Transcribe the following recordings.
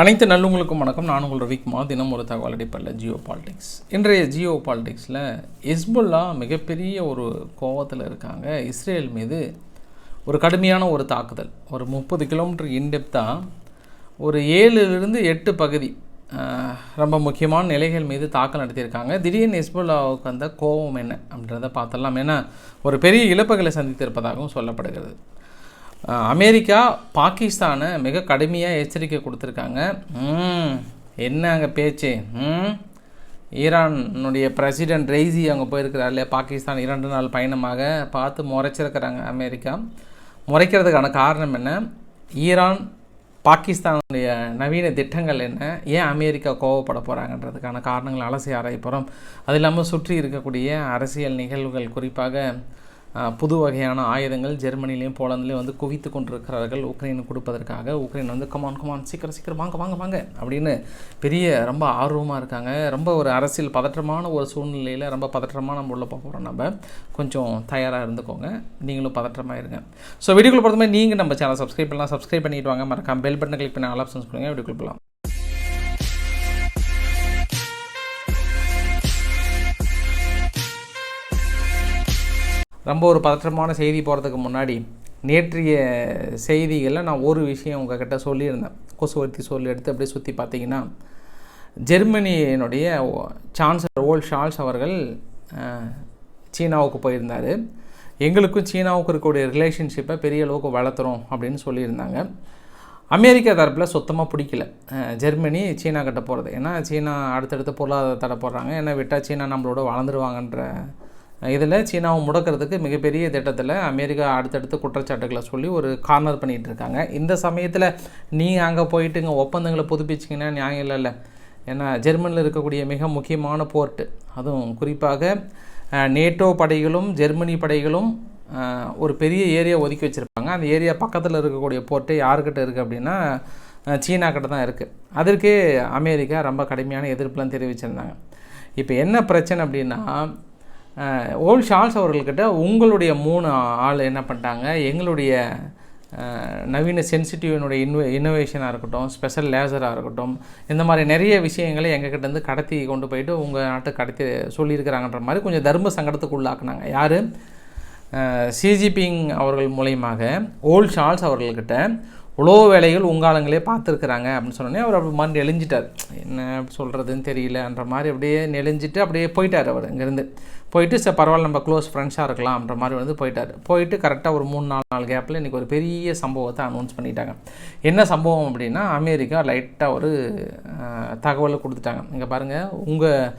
அனைத்து நல்லுங்களுக்கும் வணக்கம். நான் உங்கள் ரவிக்குமார் தினம் ஒரு தகவல் அடிப்படையில் ஜியோ பாலிடிக்ஸ். இன்றைய ஜியோ பாலிடிக்ஸில் ஹிஸ்புல்லா மிகப்பெரிய ஒரு கோவத்தில் இருக்காங்க. இஸ்ரேல் மீது ஒரு கடுமையான ஒரு தாக்குதல். ஒரு முப்பது கிலோமீட்டர் இன்டெப்த்தாக ஒரு ஏழுலேருந்து எட்டு பகுதி ரொம்ப முக்கியமான நிலைகள் மீது தாக்கல் நடத்தியிருக்காங்க. திடீர்னு ஹிஸ்புல்லாவுக்கு அந்த கோபம் என்ன அப்படின்றத பார்த்தலாம். ஏன்னா ஒரு பெரிய இழப்புகளை சந்தித்திருப்பதாகவும் சொல்லப்படுகிறது. அமெரிக்கா பாகிஸ்தானை மிக கடுமையாக எச்சரிக்கை கொடுத்துருக்காங்க. என்ன அங்கே பேச்சு? ஈரானுடைய பிரசிடென்ட் ரெய்சி அங்கே போயிருக்கிறார் இல்லையா? பாகிஸ்தான் இரண்டு நாள் பயணமாக பார்த்து முறைச்சிருக்கிறாங்க அமெரிக்கா. முறைக்கிறதுக்கான காரணம் என்ன? ஈரான் பாகிஸ்தானுடைய நவீன திட்டங்கள் என்ன? ஏன் அமெரிக்கா கோவப்பட போகிறாங்கன்றதுக்கான காரணங்கள் அலசி ஆராய போகிறோம் அது இல்லாமல் சுற்றி இருக்கக்கூடிய அரசியல் நிகழ்வுகள் குறிப்பாக புது வகையான ஆயுதங்கள் ஜெர்மனிலையும் போலந்துலேயும் வந்து குவித்து கொண்டிருக்கிறார்கள். உக்ரைனுக்கு கொடுப்பதற்காக. உக்ரைன் வந்து கமான் கமான் சீக்கிரம் சீக்கிரம் வாங்க வாங்க வாங்க அப்படின்னு பெரிய ரொம்ப ஆர்வமாக இருக்காங்க. ரொம்ப ஒரு அரசியல் பதற்றமான ஒரு சூழ்நிலையில் ரொம்ப பதற்றமாக நம்ம உள்ள போகிறோம் நம்ம. கொஞ்சம் தயாராக இருந்துக்கோங்க. நீங்களும் பதற்றமாக இருங்க. ஸோ வீடியோக்குள்ள பொறுத்தமே நீங்கள் நம்ம சேனல் சப்ஸ்கிரைப் பண்ணலாம். சப்ஸ்கிரைப் பண்ணிட்டு வாங்க. மறக்காம பெல் பட்டன் கிளிக் பண்ணி ஆல் ஆப்ஷன்ஸ் கொடுங்க. வீடியோக்குள்ள போகலாம். ரொம்ப ஒரு பதற்றமான செய்தி போகிறதுக்கு முன்னாடி நேற்றைய செய்திகளில் நான் ஒரு விஷயம் உங்ககிட்ட சொல்லியிருந்தேன். கொசுவர்த்தி சொல்லி எடுத்து அப்படியே சுற்றி பார்த்தீங்கன்னா ஜெர்மனியினுடைய சான்சலர் ஓல் ஷால்ஸ் அவர்கள் சீனாவுக்கு போயிருந்தார். எங்களுக்கும் சீனாவுக்கு இருக்கக்கூடிய ரிலேஷன்ஷிப்பை பெரிய அளவுக்கு வளர்த்துறோம் அப்படின்னு சொல்லியிருந்தாங்க. அமெரிக்கா தரப்பில் சுத்தமாக பிடிக்கல. ஜெர்மனி சீனா கிட்ட போகிறது ஏன்னா சீனா அடுத்தடுத்து பொருளாதார தடை போடுறாங்க. ஏன்னா விட்டால் சீனா நம்மளோட வளர்ந்துருவாங்கன்ற இதில் சீனாவை முடக்கிறதுக்கு மிகப்பெரிய திட்டத்தில் அமெரிக்கா அடுத்தடுத்து குற்றச்சாட்டுகளை சொல்லி ஒரு கார்னர் பண்ணிகிட்டு இருக்காங்க. இந்த சமயத்தில் நீங்கள் அங்கே போயிட்டு இங்கே ஒப்பந்தங்களை புதுப்பிச்சிங்கன்னா நியாயம் இல்லைல்ல. ஏன்னா ஜெர்மனியில் இருக்கக்கூடிய மிக முக்கியமான போர்ட்டு. அதுவும் குறிப்பாக நேட்டோ படைகளும் ஜெர்மனி படைகளும் ஒரு பெரிய ஏரியா ஒதுக்கி வச்சுருப்பாங்க. அந்த ஏரியா பக்கத்தில் இருக்கக்கூடிய போர்ட்டு யாருக்கிட்ட இருக்குது அப்படின்னா சீனா கிட்ட தான் இருக்குது அதற்கே அமெரிக்கா ரொம்ப கடுமையான எதிர்ப்புலாம் தெரிவிச்சிருந்தாங்க. இப்போ என்ன பிரச்சனை அப்படின்னா ஓல் ஷால்ஸ் அவர்கள்கிட்ட உங்களுடைய மூணு ஆள் என்ன பண்ணிட்டாங்க? எங்களுடைய நவீன சென்சிட்டிவ்னுடைய இன்வ இன்னோவேஷனாக இருக்கட்டும் ஸ்பெஷல் லேசராக இருக்கட்டும் இந்த மாதிரி நிறைய விஷயங்களை எங்ககிட்டருந்து கடத்தி கொண்டு போயிட்டு உங்கள் நாட்டுக்கு கடத்தி சொல்லியிருக்கிறாங்கன்ற மாதிரி கொஞ்சம் தர்ம சங்கடத்துக்கு உள்ளாக்குனாங்க. யார்? சிஜிபிங் அவர்கள் மூலயமாக ஓல் ஷால்ஸ் அவர்கள்கிட்ட உழவு வேலைகள் உங்காலங்களே பார்த்துருக்குறாங்க அப்படின்னு சொன்னோடனே அவர் அப்படி மாதிரி நெளிஞ்சிட்டார் என்ன சொல்கிறதுன்னு தெரியலன்ற மாதிரி அப்படியே நெளிஞ்சிட்டு அப்படியே போயிட்டார் அவர் இங்கேருந்து. போயிட்டு சார் பரவாயில்ல நம்ம க்ளோஸ் ஃப்ரெண்ட்ஸாக இருக்கலாம்ன்ற மாதிரி வந்து போயிட்டார். போயிட்டு கரெக்டாக ஒரு மூணு நாலு நாள் கேப்பில் இன்றைக்கி ஒரு பெரிய சம்பவத்தை அனௌன்ஸ் பண்ணிட்டாங்க. என்ன சம்பவம் அப்படின்னா அமெரிக்கா லைட்டாக ஒரு தகவலை கொடுத்துட்டாங்க. இங்கே பாருங்கள் உங்கள்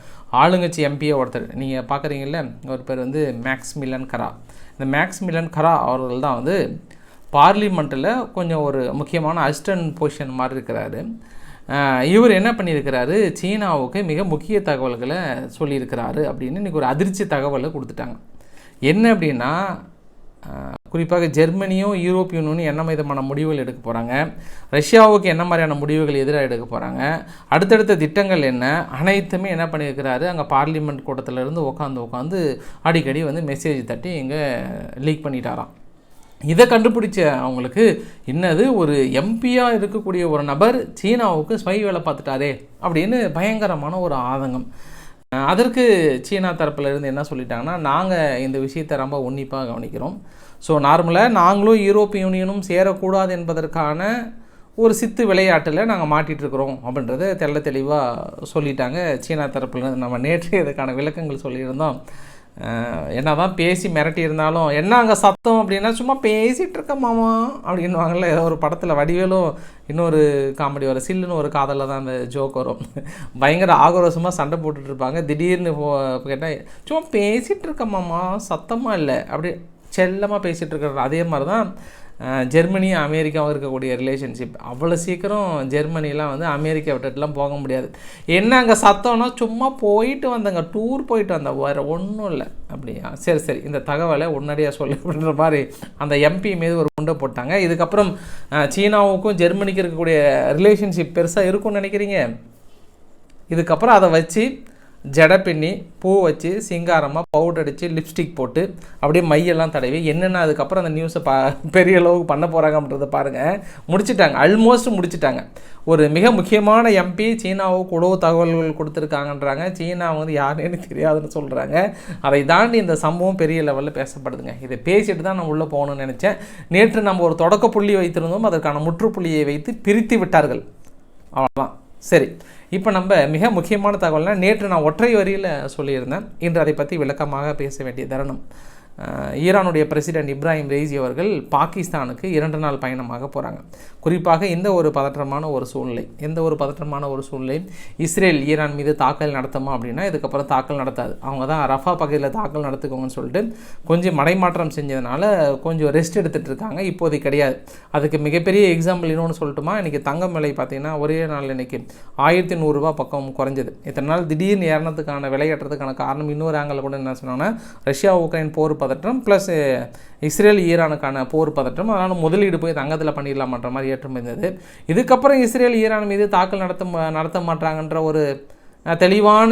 ஆளுங்கட்சி எம்பியை ஒருத்தர் நீங்கள் பார்க்குறீங்கல்ல ஒரு பேர் வந்து மேக்ஸ் மில்லன் கரா இந்த மேக்ஸ் மில்லன் கரா அவர்கள் தான் வந்து பார்லிமெண்ட்டில் கொஞ்சம் ஒரு முக்கியமான அசிஸ்டன்ட் பொசிஷன் மாதிரி இருக்கிறாரு. இவர் என்ன பண்ணியிருக்கிறாரு? சீனாவுக்கு மிக முக்கிய தகவல்களை சொல்லியிருக்கிறாரு அப்படின்னு இன்றைக்கி ஒரு அதிர்ச்சி தகவலை கொடுத்துட்டாங்க. என்ன அப்படின்னா குறிப்பாக ஜெர்மனியும் யூரோப் யூனியனும் என்ன விதமான முடிவுகள் எடுக்க போகிறாங்க ரஷ்யாவுக்கு என்ன மாதிரியான முடிவுகள் எதிராக எடுக்க போகிறாங்க அடுத்தடுத்த திட்டங்கள் என்ன? அனைத்துமே என்ன பண்ணியிருக்கிறாரு? அங்கே பார்லிமெண்ட் கூட்டத்திலேருந்து உட்காந்து உட்காந்து அடிக்கடி வந்து மெசேஜ் தட்டி இங்கே லீக் பண்ணிட்டாராம். இதை கண்டுபிடிச்ச அவங்களுக்கு என்னது ஒரு எம்பியாக இருக்கக்கூடிய ஒரு நபர் சீனாவுக்கு ஸ்பை வேலை பார்த்துட்டாரே அப்படின்னு பயங்கரமான ஒரு ஆதங்கம். அதற்கு சீனா தரப்பில் இருந்து என்ன சொல்லிட்டாங்கன்னா நாங்கள் இந்த விஷயத்தை ரொம்ப உன்னிப்பாக கவனிக்கிறோம். ஸோ நார்மலாக நாங்களும் யூரோப்பிய யூனியனும் சேரக்கூடாது என்பதற்கான ஒரு சித்து விளையாட்டில் நாங்கள் மாட்டிகிட்ருக்குறோம் இருக்கிறோம் அப்படின்றத தெள்ள தெளிவாக சொல்லிட்டாங்க. சீனா தரப்பில் நம்ம நேற்று இதுக்கான விளக்கங்கள் சொல்லியிருந்தோம். என்ன என்னதான் பேசி மிரட்டி இருந்தாலும் என்ன அங்கே சத்தம்? அப்படின்னா சும்மா பேசிகிட்டு இருக்க மாமா அப்படின்வாங்கல்ல ஏதோ ஒரு படத்தில் வடிவேலும் இன்னொரு காமெடி வரும். சில்லுன்னு ஒரு காதலில் தான் அந்த ஜோக் வரும். பயங்கர ஆக்ரோஷமாக சண்டை போட்டுட்ருப்பாங்க. திடீர்னு திடீர்னு கேட்டால் சும்மா பேசிகிட்டு இருக்க மாமா சத்தமாக இல்லை. அப்படி செல்லமாக பேசிகிட்டு இருக்கிற அதே மாதிரி தான் ஜெர்மனி ஜெர்மனியும் அமெரிக்காவும் இருக்கக்கூடிய ரிலேஷன்ஷிப் அவ்வளோ சீக்கிரம் ஜெர்மனிலாம் வந்து அமெரிக்கா விட்டுட்டுலாம் போக முடியாது. என்ன அங்கே சத்தம்னா சும்மா போயிட்டு வந்தங்க. டூர் போயிட்டு வந்த வேறு ஒன்றும் இல்லை. அப்படியா? சரி சரி. இந்த தகவலை உடனடியாக சொல்லு அப்படின்ற மாதிரி அந்த எம்பி மீது ஒரு குண்டை போட்டாங்க. இதுக்கப்புறம் சீனாவுக்கும் ஜெர்மனிக்கு இருக்கக்கூடிய ரிலேஷன்ஷிப் பெருசாக இருக்கும்னு நினைக்கிறீங்க? இதுக்கப்புறம் அதை வச்சு ஜடை பின்னி பூ வச்சு சிங்காரமாக பவுடர் அடித்து லிப்ஸ்டிக் போட்டு அப்படியே மையெல்லாம் தடவி என்னென்ன அதுக்கப்புறம் அந்த நியூஸை பா பெரிய அளவுக்கு பண்ண போகிறாங்கன்றதை பாருங்கள் முடிச்சிட்டாங்க. ஆல்மோஸ்ட் முடிச்சிட்டாங்க. ஒரு மிக முக்கியமான எம்பி சீனாவுக்கு உளவு தகவல்கள் கொடுத்துருக்காங்கன்றாங்க. சீனா வந்து யாருன்னு தெரியாதுன்னு சொல்கிறாங்க அதை தாண்டி இந்த சம்பவம் பெரிய லெவலில் பேசப்படுதுங்க. இதை பேசிட்டு தான் நான் உள்ளே போகணும்னு நினச்சேன். நேற்று நம்ம ஒரு தொடக்க புள்ளி வைத்திருந்தோம். அதற்கான முற்றுப்புள்ளியை வைத்து பிரித்து விட்டார்கள். அவ்வளோதான் சரி. இப்போ நம்ம மிக முக்கியமான தகவல்னால் நேற்று நான் ஒற்றை வரியில் சொல்லியிருந்தேன். இன்று அதை பற்றி விளக்கமாக பேச வேண்டிய தருணம். ஈரானுடைய பிரசிடென்ட் இப்ராஹிம் ரெய்சி அவர்கள் பாகிஸ்தானுக்கு இரண்டு நாள் பயணமாக போகிறாங்க குறிப்பாக இந்த ஒரு பதற்றமான ஒரு சூழ்நிலை எந்த ஒரு பதற்றமான ஒரு சூழ்நிலை இஸ்ரேல் ஈரான் மீது தாக்கல் நடத்துமா அப்படின்னா இதுக்கப்புறம் தாக்கல் நடத்தாது. அவங்க தான் ரஃபா பகுதியில் தாக்கல் நடத்துக்கோங்கன்னு சொல்லிட்டு கொஞ்சம் மடைமாற்றம் செஞ்சதுனால கொஞ்சம் ரெஸ்ட் எடுத்துகிட்டு இருக்காங்க. இப்போதைக்கு கிடையாது. அதுக்கு மிகப்பெரிய எக்ஸாம்பிள் இன்னொன்று சொல்லட்டுமா? இன்றைக்கி தங்கம் விலை பார்த்தீங்கன்னா ஒரே நாள் இன்னைக்கு ஆயிரத்தி நூறுரூவா பக்கம் குறைஞ்சது. இத்தனை நாள் திடீர்னு ஏறினதுக்கான விலையேற்றத்துக்கான காரணம் இன்னொரு ஆங்கிள் கூட என்ன சொன்னாங்கன்னா ரஷ்யா உக்ரைன் போர் பதற்றம் ப்ளஸ் இஸ்ரேல் ஈரானுக்கான போர் பதற்றம். அதனால் முதலீடு போய் தங்கத்தில் பண்ணிடலாமன்ற மாதிரி ஏற்றம் இருந்தது. இதுக்கப்புறம் இஸ்ரேல் ஈரான் மீது தாக்கல் நடத்த நடத்த மாட்டாங்கன்ற ஒரு தெளிவான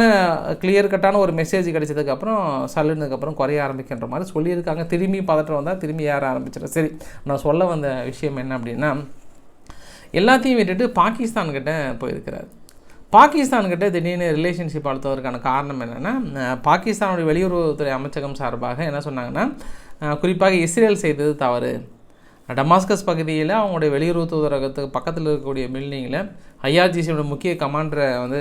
கிளியர் கட்டான ஒரு மெசேஜ் கிடைச்சதுக்கப்புறம் சல்லுனதுக்கப்புறம் குறைய ஆரம்பிக்கின்ற மாதிரி சொல்லியிருக்காங்க. திரும்பி பதற்றம் வந்தால் திரும்பி ஏற ஆரம்பிச்சிடும் சரி நான் சொல்ல வந்த விஷயம் என்ன அப்படின்னா எல்லாத்தையும் விட்டுட்டு பாகிஸ்தான்கிட்ட போயிருக்கிறார். பாகிஸ்தான்கிட்ட திடீர்னு ரிலேஷன்ஷிப் வளர்த்ததற்கான காரணம் என்னென்னா பாகிஸ்தானுடைய வெளியுறவுத்துறை அமைச்சகம் சார்பாக என்ன சொன்னாங்கன்னா குறிப்பாக இஸ்ரேல் செய்தது தவறு. டமாஸ்கஸ் பகுதியில் அவங்களுடைய வெளியுறவு தூதரகத்துக்கு பக்கத்தில் இருக்கக்கூடிய பில்டிங்கில் ஐஆர்ஜிசியோட முக்கிய கமாண்டரை வந்து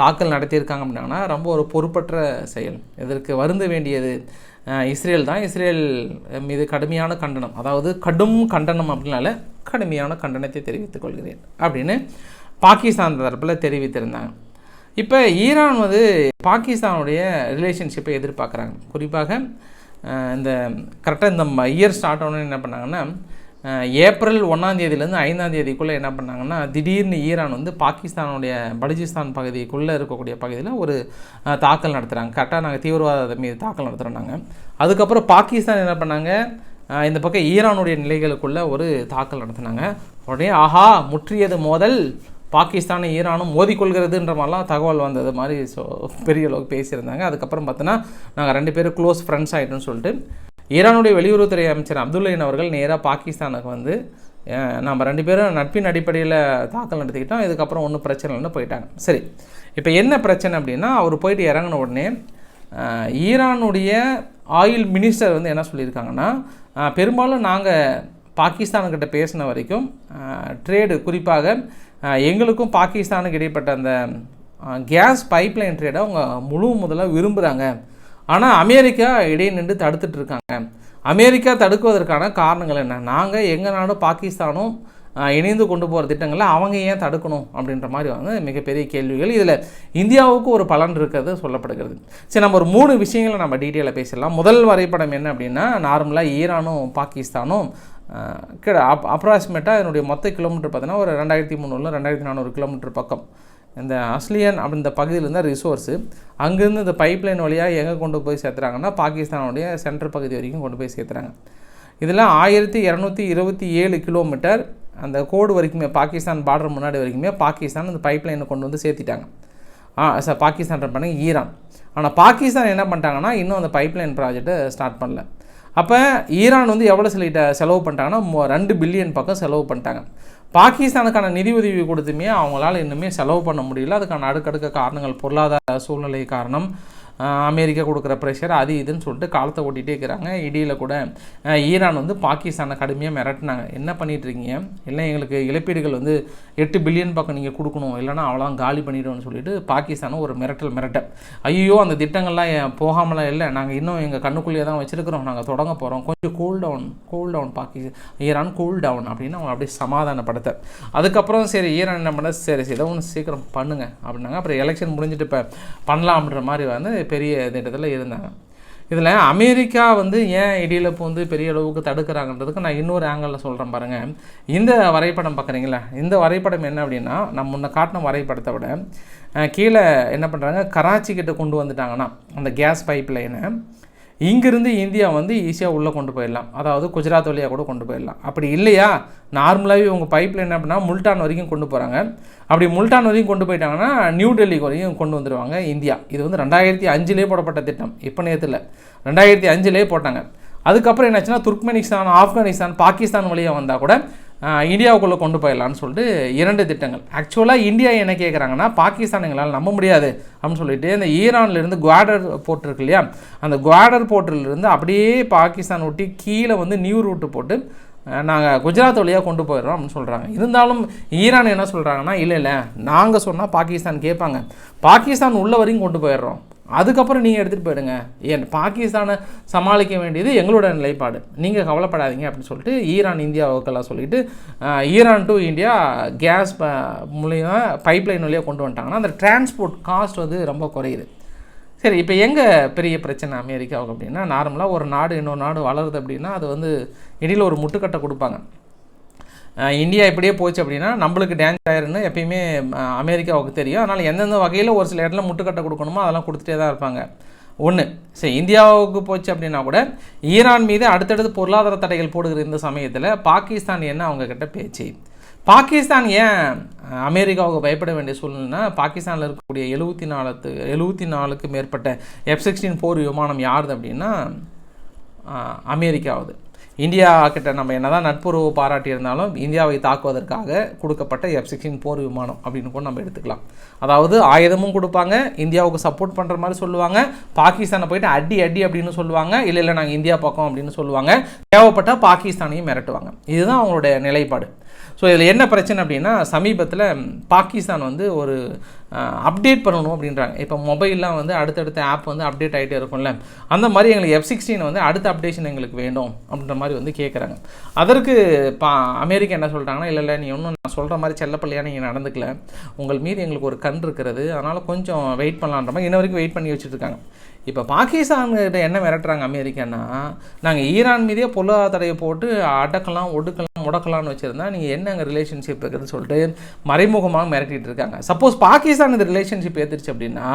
தாக்கல் நடத்தியிருக்காங்க அப்படின்னா ரொம்ப ஒரு பொறுப்பற்ற செயல். இதற்கு வருந்த வேண்டியது இஸ்ரேல் தான். இஸ்ரேல் மீது கடுமையான கண்டனம். அதாவது கடும் கண்டனம் அப்படின்னால கடுமையான கண்டனத்தை தெரிவித்துக் கொள்கிறேன் அப்படின்னு பாகிஸ்தான் தரப்பில் தெரிவித்திருந்தாங்க. இப்போ ஈரான் வந்து பாகிஸ்தானுடைய ரிலேஷன்ஷிப்பை எதிர்பார்க்குறாங்க. குறிப்பாக இந்த கரெக்டாக இந்த இயர் ஸ்டார்ட் ஆனோன்னு என்ன பண்ணாங்கன்னா ஏப்ரல் ஒன்றாம் தேதியிலேருந்து ஐந்தாம் தேதிக்குள்ளே என்ன பண்ணாங்கன்னா திடீர்னு ஈரான் வந்து பாகிஸ்தானுடைய பலுச்சிஸ்தான் பகுதிக்குள்ளே இருக்கக்கூடிய பகுதியில் ஒரு தாக்கல் நடத்துகிறாங்க கரெக்டாக நாங்கள் தீவிரவாத மீது தாக்கல் நடத்துகிறோம் நாங்கள் அதுக்கப்புறம் பாகிஸ்தான் என்ன பண்ணாங்க இந்த பக்கம் ஈரானுடைய நிலைகளுக்குள்ளே ஒரு தாக்கல் நடத்தினாங்க. உடனே ஆஹா முற்றியது மோதல் பாகிஸ்தானும் ஈரானும் மோதிக்கொள்கிறதுன்ற மாதிரிலாம் தகவல் வந்தது மாதிரி ஸோ பெரிய அளவுக்கு பேசியிருந்தாங்க. அதுக்கப்புறம் பார்த்தோன்னா நாங்கள் ரெண்டு பேரும் க்ளோஸ் ஃப்ரெண்ட்ஸ் ஆகிட்டோம்னு சொல்லிட்டு ஈரானுடைய வெளியுறவுத்துறை அமைச்சர் அப்துல்லின் அவர்கள் நேராக பாகிஸ்தானுக்கு வந்து நம்ம ரெண்டு பேரும் நட்பின் அடிப்படையில் தாக்கல் நடத்திக்கிட்டோம். இதுக்கப்புறம் ஒன்றும் பிரச்சனை இல்லைன்னு போயிட்டாங்க. சரி இப்போ என்ன பிரச்சனை அப்படின்னா அவர் போயிட்டு இறங்கின உடனே ஈரானுடைய ஆயில் மினிஸ்டர் வந்து என்ன சொல்லியிருக்காங்கன்னா பெரும்பாலும் நாங்கள் பாகிஸ்தானுக்கிட்ட பேசின வரைக்கும் ட்ரேடு குறிப்பாக எங்களுக்கும் பாகிஸ்தானுக்கு இடைப்பட்ட அந்த கேஸ் பைப்லைன் ட்ரேடை அவங்க முழு முதலாக விரும்புகிறாங்க ஆனால் அமெரிக்கா இடையே நின்று தடுத்துட்டு இருக்காங்க. அமெரிக்கா தடுக்குவதற்கான காரணங்கள் என்ன? நாங்கள் எங்கள் நாடும் பாகிஸ்தானும் இணைந்து கொண்டு போகிற திட்டங்களை அவங்க ஏன் தடுக்கணும் அப்படின்ற மாதிரி வந்து மிகப்பெரிய கேள்விகள் இதில். இந்தியாவுக்கு ஒரு பலன் இருக்கிறது சொல்லப்படுகிறது. சரி நம்ம ஒரு மூணு விஷயங்களை நம்ம டீட்டெயிலாக பேசிடலாம். முதல் வரைபடம் என்ன அப்படின்னா நார்மலாக ஈரானும் பாகிஸ்தானும் கிட அப் அப்ராக்சிமேட்டாக என்னுடைய மொத்த கிலோமீட்டர் பார்த்தீங்கன்னா ஒரு ரெண்டாயிரத்தி முந்நூறுல ரெண்டாயிரத்தி நானூறு கிலோமீட்டர் பக்கம். இந்த அஸ்லியன் அப்படி இந்த பகுதியிலேருந்து ரிசோர்ஸு அங்கேருந்து இந்த பைப்லைன் வழியாக எங்கே கொண்டு போய் சேர்த்துறாங்கன்னா பாகிஸ்தானுடைய சென்ட்ரல் பகுதி வரைக்கும் கொண்டு போய் சேர்த்துறாங்க. இதில் ஆயிரத்தி இரநூத்தி இருபத்தி ஏழு கிலோமீட்டர் அந்த கோடு வரைக்குமே பாகிஸ்தான் பார்டர் முன்னாடி வரைக்குமே பாகிஸ்தான் அந்த பைப்லைனை கொண்டு வந்து சேர்த்திட்டாங்க. ஆ சார் பாகிஸ்தான் பண்ணுங்க பண்ணி ஈரான். ஆனால் பாகிஸ்தான் என்ன பண்ணிட்டாங்கன்னா இன்னும் அந்த பைப்லைன் ப்ராஜெக்ட்டை ஸ்டார்ட் பண்ணல. அப்போ ஈரான் வந்து எவ்வளோ சொல்லிட்ட செலவு பண்ணிட்டாங்கன்னா ரெண்டு பில்லியன் பக்கம் செலவு பண்ணிட்டாங்க. பாகிஸ்தானுக்கான நிதி உதவி கொடுத்துமே அவங்களால இன்னுமே செலவு பண்ண முடியல. அதுக்கான அடுக்கடுக்க காரணங்கள் பொருளாதார சூழ்நிலை காரணம். அமெரிக்கா கொடுக்குற ப்ரெஷர் அது இதுன்னு சொல்லிட்டு காலத்தை ஓட்டிகிட்டே இருக்கிறாங்க. இடியில் கூட ஈரான் வந்து பாகிஸ்தானை கடுமையாக மிரட்டினாங்க. என்ன பண்ணிகிட்ருக்கீங்க இல்லை எங்களுக்கு இழப்பீடுகள் வந்து எட்டு பில்லியன் பக்கம் நீங்கள் கொடுக்கணும். இல்லைன்னா அவ்வளோதான் காலி பண்ணிடுவோம்னு சொல்லிட்டு பாகிஸ்தானும் ஒரு மிரட்டல் மிரட்டல். ஐயோ அந்த திட்டங்கள்லாம் போகாமலாம் இல்லை. நாங்கள் இன்னும் எங்கள் கண்ணுக்குள்ளேயே தான் வச்சுருக்கிறோம். நாங்கள் தொடங்க போகிறோம் கொஞ்சம் cool down cool down Pakistan Iran cool down அப்படின்னு அவங்க அப்படியே சமாதானப்படுத்த. அதுக்கப்புறம் சரி ஈரான் என்ன பண்ண சரி சரி ஏதோ ஒன்று சீக்கிரம் பண்ணுங்க அப்படின்னாங்க. அப்புறம் எலெக்ஷன் முடிஞ்சிட்டு இப்போ பண்ணலாம்ன்ற மாதிரி வந்து பெரிய திட்டத்தில் இருந்தாங்க. இதில் அமெரிக்கா வந்து ஏன் இடியிலப்பு வந்து பெரிய அளவுக்கு தடுக்கிறாங்கன்றதுக்கு நான் இன்னொரு ஆங்கிளில் சொல்கிறேன் பாருங்கள் இந்த வரைபடம் பார்க்குறீங்களா இந்த வரைபடம் என்ன அப்படின்னா நம்ம முன்ன காட்டின வரைபடத்தை விட கீழே என்ன பண்ணுறாங்க கராச்சி கிட்ட கொண்டு வந்துட்டாங்கன்னா அந்த கேஸ் பைப் லைனை இங்கிருந்து இந்தியா வந்து ஈஸியாக உள்ளே கொண்டு போயிடலாம். அதாவது குஜராத் வழியாக கூட கொண்டு போயிடலாம். அப்படி இல்லையா? நார்மலாகவே உங்கள் பைப்பில் என்ன அப்படின்னா முல்டான் வரைக்கும் கொண்டு போகிறாங்க அப்படி முல்டான் வரைக்கும் கொண்டு போயிட்டாங்கன்னா நியூ டெல்லி வரைக்கும் கொண்டு வந்துடுவாங்க இந்தியா. இது வந்து ரெண்டாயிரத்தி அஞ்சுலேயே போடப்பட்ட திட்டம். இப்போ நேரத்தில் ரெண்டாயிரத்தி அஞ்சுலேயே போட்டாங்க. அதுக்கப்புறம் என்னாச்சுன்னா துர்க்மெனிஸ்தான் ஆப்கானிஸ்தான் பாகிஸ்தான் வழியாக வந்தால் கூட இந்தியாவுக்குள்ளே கொண்டு போயிடலான்னு சொல்லிட்டு இரண்டு திட்டங்கள். ஆக்சுவலாக இந்தியா என்ன கேட்குறாங்கன்னா பாகிஸ்தான் எங்களால் நம்ப முடியாது அப்படின்னு சொல்லிட்டு இந்த ஈரான்லேருந்து குவாடர் போர்ட் இருக்கு இல்லையா? அந்த குவாடர் போர்ட்டிலிருந்து அப்படியே பாகிஸ்தான் ஒட்டி கீழே வந்து நியூ ரூட்டு போட்டு நாங்கள் குஜராத் வழியாக கொண்டு போயிடுறோம் அப்படின்னு சொல்கிறாங்க இருந்தாலும் ஈரான் என்ன சொல்கிறாங்கன்னா இல்லை இல்லை நாங்கள் சொன்னால் பாகிஸ்தான் கேட்பாங்க பாகிஸ்தான் உள்ள வரையும் கொண்டு போயிடுறோம். அதுக்கப்புறம் நீங்கள் எடுத்துகிட்டு போயிடுங்க. ஏன்? பாகிஸ்தானை சமாளிக்க வேண்டியது எங்களோட நிலைப்பாடு. நீங்கள் கவலைப்படாதீங்க அப்படின்னு சொல்லிட்டு ஈரான் இந்தியாவுக்கெல்லாம் சொல்லிட்டு சொல்லிவிட்டு ஈரான் டு இந்தியா கேஸ் மூலியமாக பைப்லைன் வழியாக கொண்டு வந்துட்டாங்கன்னா அந்த டிரான்ஸ்போர்ட் காஸ்ட் வந்து ரொம்ப குறையுது. சரி இப்போ எங்கே பெரிய பிரச்சனை அமெரிக்காவுக்கு அப்படின்னா நார்மலாக ஒரு நாடு இன்னொரு நாடு வளருது அப்படின்னா அது வந்து இடையில் ஒரு முட்டுக்கட்டை கொடுப்பாங்க. இந்தியா இப்படியே போச்சு அப்படின்னா நம்மளுக்கு டேஞ்சர் ஆயிருன்னு எப்பயுமே அமெரிக்காவுக்கு தெரியும். அதனால் எந்தெந்த வகையில் ஒரு சில இடத்துல முட்டுக்கட்டை கொடுக்கணுமோ அதெல்லாம் கொடுத்துட்டே தான் இருப்பாங்க. ஒன்று சரி இந்தியாவுக்கு போச்சு அப்படின்னா கூட ஈரான் மீது அடுத்தடுத்து பொருளாதார தடைகள் போடுகிற இந்த சமயத்தில் பாகிஸ்தான் என்ன அவங்கக்கிட்ட பேச்சு? பாகிஸ்தான் ஏன் அமெரிக்காவுக்கு பயப்பட வேண்டிய சூழ்நிலைனா பாகிஸ்தானில் இருக்கக்கூடிய எழுபத்தி நாலுக்கு எழுபத்தி நாலுக்கு மேற்பட்ட எஃப் சிக்ஸ்டீன் போர் விமானம் யாருது அப்படின்னா அமெரிக்காவது. இந்தியா கிட்ட நம்ம என்னதான் நட்புறவு பாராட்டியிருந்தாலும் இந்தியாவை தாக்குவதற்காக கொடுக்கப்பட்ட எஃப் சிக்ஸ்டீன் போர் விமானம் அப்படின்னு கூட நம்ம எடுத்துக்கலாம். அதாவது ஆயுதமும் கொடுப்பாங்க இந்தியாவுக்கு சப்போர்ட் பண்ணுற மாதிரி சொல்லுவாங்க பாகிஸ்தானை போயிட்டு அடி அடி அப்படின்னு சொல்லுவாங்க இல்லை இல்லை நாங்கள் இந்தியா பக்கம் அப்படின்னு சொல்லுவாங்க. தேவைப்பட்டால் பாகிஸ்தானையும் மிரட்டுவாங்க. இதுதான் அவங்களுடைய நிலைப்பாடு. ஸோ இதில் என்ன பிரச்சனை அப்படின்னா சமீபத்தில் பாகிஸ்தான் வந்து ஒரு அப்டேட் பண்ணணும் அப்படின்றாங்க. இப்போ மொபைல்லாம் வந்து அடுத்தடுத்த ஆப் வந்து அப்டேட் ஆகிட்டே இருக்கும்ல. அந்த மாதிரி எங்களுக்கு எஃப் சிக்ஸ்டீன் வந்து அடுத்த அப்டேஷன் எங்களுக்கு வேண்டும் அப்படின்ற மாதிரி வந்து கேட்குறாங்க அதற்கு பா அமெரிக்கா என்ன சொல்கிறாங்கன்னா இல்லை இல்லை நீ ஒன்றும் நான் சொல்கிற மாதிரி செல்லப்பள்ளியாக நீங்கள் நடந்துக்கல. உங்கள் மீது எங்களுக்கு ஒரு கண் இருக்கிறது. அதனால் கொஞ்சம் வெயிட் பண்ணலான்ற மாதிரி இன்ன வரைக்கும் வெயிட் பண்ணி வச்சுட்ருக்காங்க இப்போ பாகிஸ்தான்கிட்ட என்ன மிரட்டுறாங்க அமெரிக்கான்னா நாங்கள் ஈரான் மீதே பொருளாதார தடையை போட்டு அடக்கலாம் ஒடுக்கலாம் முடக்கலாம்னு வச்சுருந்தா நீங்கள் என்ன அங்கே ரிலேஷன்ஷிப் இருக்குதுன்னு சொல்லிட்டு மறைமுகமாக மிரட்டிகிட்டு இருக்காங்க. சப்போஸ் பாகிஸ்தான் இந்த ரிலேஷன்ஷிப் ஏற்றுச்சு அப்படின்னா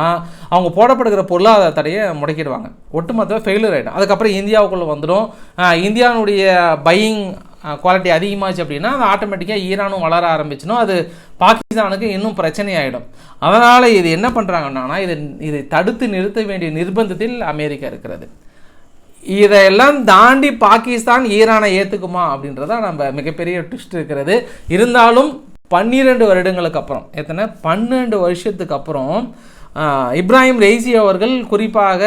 அவங்க போடப்படுகிற பொருளாதார தடையை முடக்கிடுவாங்க. ஒட்டுமொத்தமாக ஃபெயிலியர் ஆகிடும் அதுக்கப்புறம் இந்தியாவுக்குள்ளே வந்துடும். இந்தியாவுடைய பையிங் குவாலிட்டி அதிகமாச்சு அப்படின்னா அது ஆட்டோமேட்டிக்காக ஈரானும் வளர ஆரம்பிச்சிடும். அது பாகிஸ்தானுக்கு இன்னும் பிரச்சனை ஆகிடும் அதனால் இது என்ன பண்ணுறாங்கன்னா இதை இதை தடுத்து நிறுத்த வேண்டிய நிர்பந்தத்தில் அமெரிக்கா இருக்கிறது. இதையெல்லாம் தாண்டி பாகிஸ்தான் ஈரானை ஏற்றுக்குமா அப்படின்றதா நம்ம மிகப்பெரிய ட்விஸ்ட் இருக்கிறது. இருந்தாலும் பன்னிரெண்டு வருடங்களுக்கு அப்புறம் எத்தனை? பன்னெண்டு வருஷத்துக்கு அப்புறம் இப்ராஹிம் ரெய்சி அவர்கள் குறிப்பாக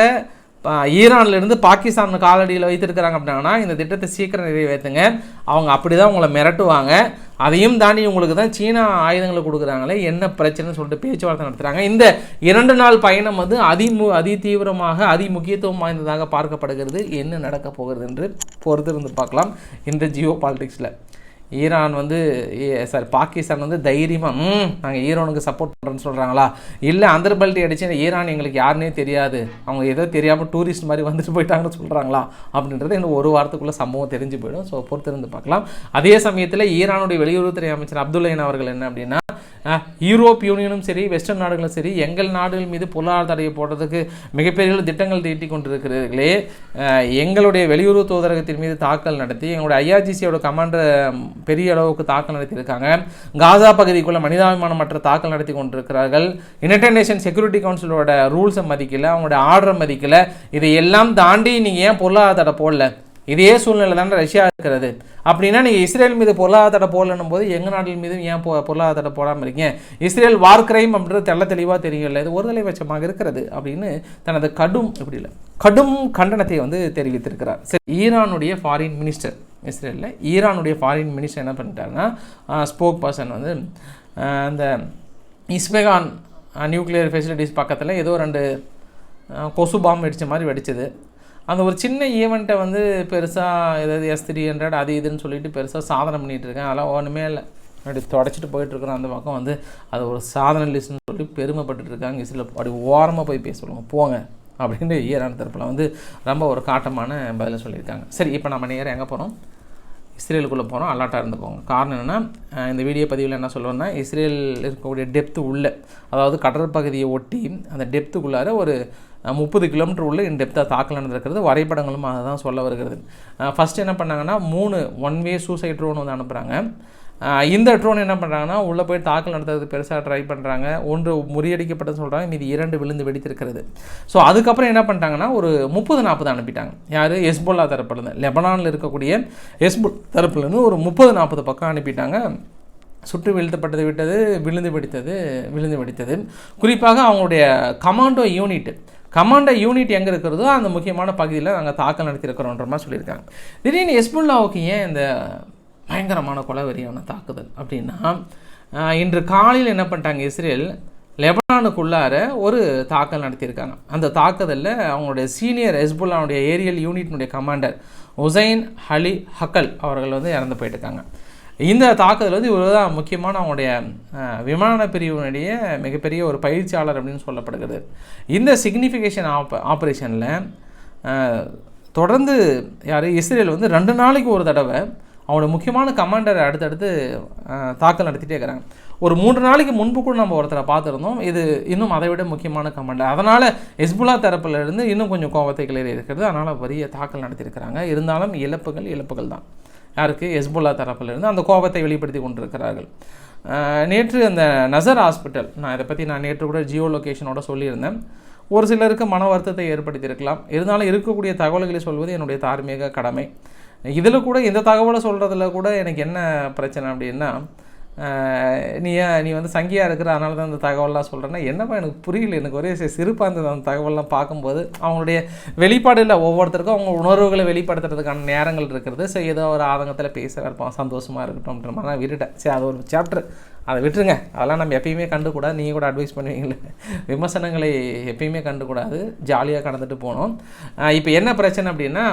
ஈரான்லேருந்து பாகிஸ்தான் காலடியில் வைத்திருக்கிறாங்க அப்படின்னா இந்த திட்டத்தை சீக்கிரம் நிறைவேற்றுங்க. அவங்க அப்படி தான் உங்களை மிரட்டுவாங்க. அதையும் தாண்டி உங்களுக்கு தான் சீனா ஆயுதங்களை கொடுக்குறாங்களே என்ன பிரச்சனைன்னு சொல்லிட்டு பேச்சுவார்த்தை நடத்துகிறாங்க இந்த இரண்டு நாள் பயணம் வந்து அதிமு அதி தீவிரமாக அதி முக்கியத்துவம் வாய்ந்ததாக பார்க்கப்படுகிறது. என்ன நடக்கப் போகிறது என்று பொறுத்திருந்து பார்க்கலாம். இந்த ஜியோ பாலிடிக்ஸில். ஈரான் வந்து சாரி பாகிஸ்தான் வந்து தைரியமாக ம் நாங்கள் ஈரானுக்கு சப்போர்ட் பண்ணுறோன்னு சொல்கிறாங்களா இல்லை அந்தர்பல்ட்டி அடிச்சு ஈரான் எங்களுக்கு யாருனே தெரியாது. அவங்க ஏதோ தெரியாமல் டூரிஸ்ட் மாதிரி வந்துட்டு போயிட்டாங்கன்னு சொல்கிறாங்களா அப்படின்றது இன்னும் ஒரு வாரத்துக்குள்ளே சம்பவம் தெரிஞ்சு போயிடும். ஸோ பொறுத்திருந்து பார்க்கலாம். அதே சமயத்தில் ஈரானுடைய வெளியுறவுத்துறை அமைச்சர் அப்துல்லைன் அவர்கள் என்ன அப்படின்னா யூரோப் யூனியனும் சரி வெஸ்டர்ன் நாடுகளும் சரி எங்கள் நாடுகள் மீது பொருளாதார தடையை போடுறதுக்கு மிகப்பெரிய திட்டங்கள் தீட்டி கொண்டிருக்கிறீர்களே. எங்களுடைய வெளியுறவு தூதரகத்தின் மீது தாக்கல் நடத்தி எங்களுடைய ஐஆர்ஜிசியோட கமாண்டர் பெரிய அளவுக்கு தாக்கல் நடத்தியிருக்காங்க. காசா பகுதிக்குள்ள மனிதாபிமானமற்ற தாக்கல் நடத்தி கொண்டிருக்கிறார்கள். யுனைடெட் நேஷன் செக்யூரிட்டி கவுன்சிலோட ரூல்ஸை மதிக்கல அவங்களோட ஆர்டரை மதிக்கல. இதையெல்லாம் தாண்டி நீங்கள் ஏன் பொருளாதார தடை போடல? இதே சூழ்நிலை தானே ரஷ்யா இருக்கிறது. அப்படின்னா நீங்கள் இஸ்ரேல் மீது பொருளாதார தடை போடலன்னும் போது எங்கள் நாட்டின் மீதும் ஏன் பொ பொருளாதார தடை போடாமல் இருக்கீங்க இஸ்ரேல் வார் கிரைம் அப்படின்றது தெள்ள தெளிவாக தெரியல இது ஒரு தலைபட்சமாக இருக்கிறது அப்படின்னு தனது கடும் இப்படி இல்லை கடும் கண்டனத்தை வந்து தெரிவித்திருக்கிறார். சரி ஈரானுடைய ஃபாரின் மினிஸ்டர் இஸ்ரேலில் ஈரானுடைய ஃபாரின் மினிஸ்டர் என்ன பண்ணிட்டாருன்னா ஸ்போக் பர்சன் வந்து அந்த இஸ்பெகான் நியூக்ளியர் ஃபெசிலிட்டிஸ் பக்கத்தில் ஏதோ ரெண்டு கொசு பாம்பு வெடித்த மாதிரி வெடிச்சது. அந்த ஒரு சின்ன ஈவெண்ட்டை வந்து பெருசாக ஏதாவது எஸ் த்ரீ ஹண்ட்ரட் அது இதுன்னு சொல்லிட்டு பெருசாக சாதனை பண்ணிகிட்டு இருக்கேன். அதெல்லாம் ஒன்றுமே இல்லை. அப்படி தொடச்சிட்டு போயிட்டுருக்குறோம் அந்த பக்கம் வந்து அது ஒரு சாதனை லிஸ்ட்னு சொல்லி பெருமைப்பட்டுட்டு இருக்காங்க. இதில் அப்படி ஓரமாக போய் பேச போங்க அப்படின்னு ஈரான் தரப்பில் வந்து ரொம்ப ஒரு காட்டமான பதிலை சொல்லியிருக்காங்க. சரி இப்போ நம்ம நேரம் எங்கே போகிறோம் இஸ்ரேலுக்குள்ளே போகிறோம் அலாட்டாக இருந்து போங்க. காரணம் என்னென்னா இந்த வீடியோ பதிவில் என்ன சொல்லுவோம்னா இஸ்ரேல் இருக்கக்கூடிய டெப்த்து உள்ளே அதாவது கடற்பகுதியை ஒட்டி அந்த டெப்த்துக்குள்ளார ஒரு முப்பது கிலோமீட்டர் உள்ள இன் டெப்த்தாக தாக்கல் நடந்திருக்கிறது. வரைபடங்களும் அதை தான் சொல்ல வருகிறது. ஃபஸ்ட்டு என்ன பண்ணாங்கன்னா மூணு ஒன் வே சூசைட் ட்ரோன் வந்து அனுப்புகிறாங்க இந்த ட்ரோன் என்ன பண்ணுறாங்கன்னா உள்ளே போய் தாக்கல் நடத்துறது பெருசாக ட்ரை பண்ணுறாங்க ஒன்று முறியடிக்கப்பட்டது சொல்கிறாங்க மீதி இரண்டு விழுந்து வெடித்திருக்கிறது. ஸோ அதுக்கப்புறம் என்ன பண்ணிட்டாங்கன்னா ஒரு முப்பது நாற்பது அனுப்பிட்டாங்க. யார்? எஸ்போல்லா தரப்புலேருந்து லெபனானில் இருக்கக்கூடிய எஸ்போ தரப்புலேருந்து ஒரு முப்பது நாற்பது பக்கம் அனுப்பிட்டாங்க. சுட்டு வீழ்த்தப்பட்டது விட்டது விழுந்து வெடித்தது விழுந்து வெடித்தது. குறிப்பாக அவங்களுடைய கமாண்டோ யூனிட் கமாண்டர் யூனிட் எங்கே இருக்கிறதோ அந்த முக்கியமான பகுதியில் நாங்கள் தாக்கல் நடத்தியிருக்கிறோன்ற மாதிரி சொல்லியிருக்காங்க. திடீர்னு எஸ்புல்லாவுக்கு ஏன் இந்த பயங்கரமான கொலவெறியான தாக்குதல் அப்படின்னா இன்று காலையில் என்ன பண்ணிட்டாங்க இஸ்ரேல்? லெபனானுக்குள்ளார ஒரு தாக்கல் நடத்தியிருக்காங்க. அந்த தாக்குதலில் அவங்களுடைய சீனியர் எஸ்புல்லாவுடைய ஏரியல் யூனிட்னுடைய கமாண்டர் உசைன் ஹலி ஹக்கல் அவர்கள் வந்து இறந்து போயிட்டுருக்காங்க இந்த தாக்குதல் வந்து இவர் தான் முக்கியமான அவனுடைய விமான பிரிவினுடைய மிகப்பெரிய ஒரு பயிற்சியாளர் அப்படின்னு சொல்லப்படுகிறது. இந்த சிக்னிஃபிகேஷன் ஆப் ஆப்ரேஷனில் தொடர்ந்து யார் இஸ்ரேல் வந்து ரெண்டு நாளைக்கு ஒரு தடவை அவனோட முக்கியமான கமாண்டரை அடுத்தடுத்து தாக்கல் நடத்திட்டே இருக்கிறாங்க. ஒரு மூன்று நாளைக்கு முன்பு கூட நம்ம ஒருத்தரை பார்த்துருந்தோம். இது இன்னும் அதை விட முக்கியமான கமாண்டர் அதனால் ஹெஸ்புல்லா தரப்பிலிருந்து இன்னும் கொஞ்சம் கோபத்தை கிளறி இருக்கிறது. அதனால் பெரிய தாக்கல் நடத்தியிருக்கிறாங்க. இருந்தாலும் இழப்புகள் இழப்புகள் தான். யாருக்கு? எஸ்புல்லா தரப்பிலிருந்து அந்த கோபத்தை வெளிப்படுத்தி கொண்டிருக்கிறார்கள். நேற்று அந்த நசர் ஹாஸ்பிட்டல் நான் இதை பற்றி நான் நேற்று கூட ஜியோ லொக்கேஷனோட சொல்லியிருந்தேன். ஒரு சிலருக்கு மன வருத்தத்தை ஏற்படுத்தியிருக்கலாம். இருந்தாலும் இருக்கக்கூடிய தகவல்களை சொல்வது என்னுடைய தார்மீக கடமை. இதில் கூட இந்த தகவலை சொல்கிறதுல கூட எனக்கு என்ன பிரச்சனை அப்படின்னா நீ நீ வந்து சங்கியாக இருக்கிற அதனால தான் அந்த தகவல்லாம் சொல்கிறேன்னா என்னப்பா எனக்கு புரியல. எனக்கு ஒரே சிரிப்பாக இருந்தது அந்த தகவல்லாம் பார்க்கும்போது. அவங்களுடைய வெளிப்பாடில் ஒவ்வொருத்தருக்கும் அவங்க உணர்வுகளை வெளிப்படுத்துறதுக்கான நேரங்கள் இருக்கிறது. சரி ஏதோ ஒரு ஆதங்கத்தில் பேசுகிற இருப்பான் சந்தோஷமாக இருக்கட்டும்ன்ற மாதிரி நான் விட்டுட்டேன். சரி அது ஒரு சாப்டர் அதை விட்டுருங்க. அதெல்லாம் நம்ம எப்பயுமே கண்டுக்கூடாது. நீங்கள் கூட அட்வைஸ் பண்ணுவீங்களே விமர்சனங்களை எப்பயுமே கண்டுக்கூடாது. ஜாலியாக கடந்துட்டு போனோம். இப்போ என்ன பிரச்சனை அப்படின்னா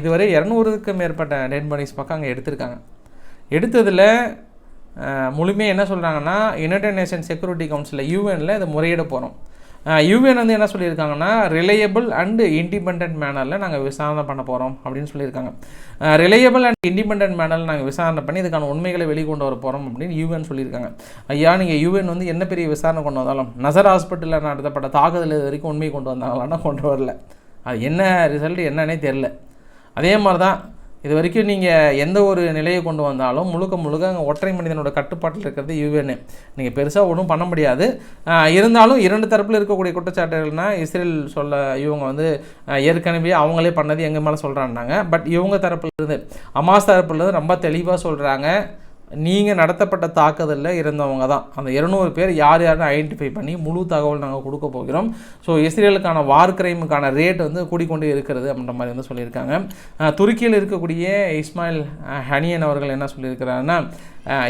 இதுவரை இரநூறுக்கும் மேற்பட்ட டெட் பாடிஸ் பக்கம் அங்கே எடுத்திருக்காங்க. எடுத்ததில் முழுமையாக என்ன சொல்கிறாங்கன்னா யுனைடெட் நேஷன் செக்யூரிட்டி கவுன்சிலில் யூஎனில் இதை முறையிட போகிறோம் யூஎன் வந்து என்ன சொல்லியிருக்காங்கன்னா ரிலையபிள் அண்டு இண்டிபெண்ட் மேனரில் நாங்கள் விசாரணை பண்ண போகிறோம் அப்படின்னு சொல்லியிருக்காங்க. ரிலையபிள் அண்ட் இண்டிபெண்ட் மேனரில் நாங்கள் விசாரணை பண்ணி இதுக்கான உண்மைகளை வெளிக்கொண்டு வர போகிறோம் அப்படின்னு யூஎன் சொல்லியிருக்காங்க. ஐயா நீங்கள் யூஎன் வந்து என்ன பெரிய விசாரணை கொண்டு வந்தாலும் நசர் ஹாஸ்பிட்டலில் நடத்தப்பட்ட தாக்குதல் இது வரைக்கும் உண்மை கொண்டு வந்தாங்களான்னா கொண்டு வரல. அது என்ன ரிசல்ட் என்னன்னே தெரில அதே மாதிரி தான் இது வரைக்கும் நீங்கள் எந்த ஒரு நிலையை கொண்டு வந்தாலும் முழுக்க முழுக்க அங்கே ஒற்றை மனிதனோட கட்டுப்பாட்டில் இருக்கிறது யூஎன் நீங்கள் பெருசாக ஒன்றும் பண்ண முடியாது. இருந்தாலும் இரண்டு தரப்பில் இருக்கக்கூடிய குற்றச்சாட்டுகள்னால் இஸ்ரேல் சொல்ல இவங்க வந்து ஏற்கனவே அவங்களே பண்ணது எங்கள் மேலே சொல்கிறான்னாங்க பட் இவங்க தரப்புலேருந்து அமாஸ் தரப்புலேருந்து ரொம்ப தெளிவாக சொல்கிறாங்க நீங்கள் நடத்தப்பட்ட தாக்குதலில் இருந்தவங்க தான் அந்த இருநூறு பேர் யார் யாருன்னு ஐடென்டிஃபை பண்ணி முழு தகவல் நாங்கள் கொடுக்க போகிறோம். ஸோ இஸ்ரேலுக்கான வார் கிரைமுக்கான ரேட் வந்து கூடிக்கொண்டே இருக்கிறது அப்படின்ற மாதிரி வந்து சொல்லியிருக்காங்க. துருக்கியில் இருக்கக்கூடிய இஸ்மாயில் ஹனியன் அவர்கள் என்ன சொல்லியிருக்கிறாருன்னா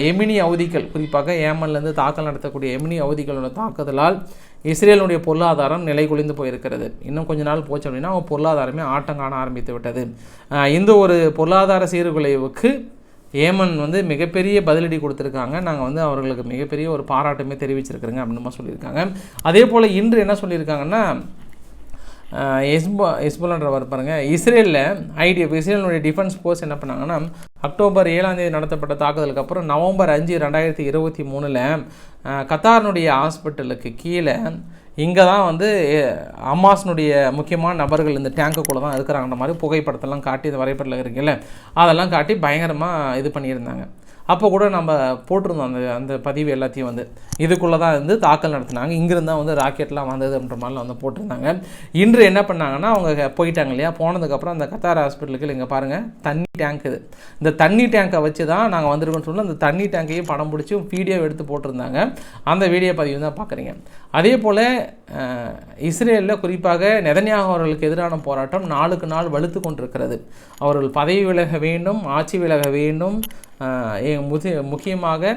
எமினி அவதிகள் குறிப்பாக ஏமன்லேருந்து தாக்கல் நடத்தக்கூடிய எமினி அவதிகளோட தாக்குதலால் இஸ்ரேலுடைய பொருளாதாரம் நிலை குலைந்து போயிருக்கிறது. இன்னும் கொஞ்ச நாள் போச்சு அப்படின்னா அவங்க பொருளாதாரமே ஆட்டம் காண ஆரம்பித்து விட்டது. இந்த ஒரு பொருளாதார சீர்குலைவுக்கு ஏமன் வந்து மிகப்பெரிய பதிலடி கொடுத்துருக்காங்க. நாங்கள் வந்து அவர்களுக்கு மிகப்பெரிய ஒரு பாராட்டுமே தெரிவிச்சிருக்கிறோங்க அப்படின்னு சொல்லியிருக்காங்க. அதே போல் இன்று என்ன சொல்லியிருக்காங்கன்னா எஸ்போ எஸ்போலன்றவர் பாருங்கள் இஸ்ரேலில் ஐடிஎஃப் இஸ்ரேலுடைய டிஃபென்ஸ் ஃபோர்ஸ் என்ன பண்ணாங்கன்னா அக்டோபர் ஏழாம் தேதி நடத்தப்பட்ட தாக்குதலுக்கு அப்புறம் நவம்பர் அஞ்சு ரெண்டாயிரத்தி இருபத்தி மூணில் கத்தாரினுடைய ஹாஸ்பிட்டலுக்கு கீழே இங்கே தான் வந்து அம்மாஸ்னுடைய முக்கியமான நபர்கள் இந்த டேங்குக்குள்ளே தான் இருக்கிறாங்கன்ற மாதிரி புகைப்படத்தெல்லாம் காட்டி இந்த வரைபடத்தில் இருக்குல்ல அதெல்லாம் காட்டி பயங்கரமாக இது பண்ணியிருந்தாங்க. அப்போ கூட நம்ம போட்டிருந்தோம் அந்த அந்த பதிவு எல்லாத்தையும் வந்து. இதுக்குள்ளே தான் வந்து தாக்கல் நடத்தினாங்க. இங்கிருந்து தான் வந்து ராக்கெட்லாம் வந்தது அப்படின்ற மாதிரிலாம் வந்து போட்டிருந்தாங்க. இன்று என்ன பண்ணாங்கன்னா அவங்க போயிட்டாங்க இல்லையா? போனதுக்கப்புறம் அந்த கத்தார் ஹாஸ்பிட்டலுக்கு இங்கே பாருங்கள் தண்ணி டேங்க் இது. இந்த தண்ணி டேங்கை வச்சு தான் நாங்கள் வந்திருக்கோம்னு சொல்லி அந்த தண்ணி டேங்கையும் படம் பிடிச்சி வீடியோ எடுத்து போட்டிருந்தாங்க. அந்த வீடியோ பதிவு தான் பார்க்குறீங்க அதே போல் இஸ்ரேலில் குறிப்பாக நெதன்யாக அவர்களுக்கு எதிரான போராட்டம் நாளுக்கு நாள் வலுத்து கொண்டிருக்கிறது. அவர்கள் பதவி விலக வேண்டும் ஆட்சி விலக வேண்டும் முக்கியமாக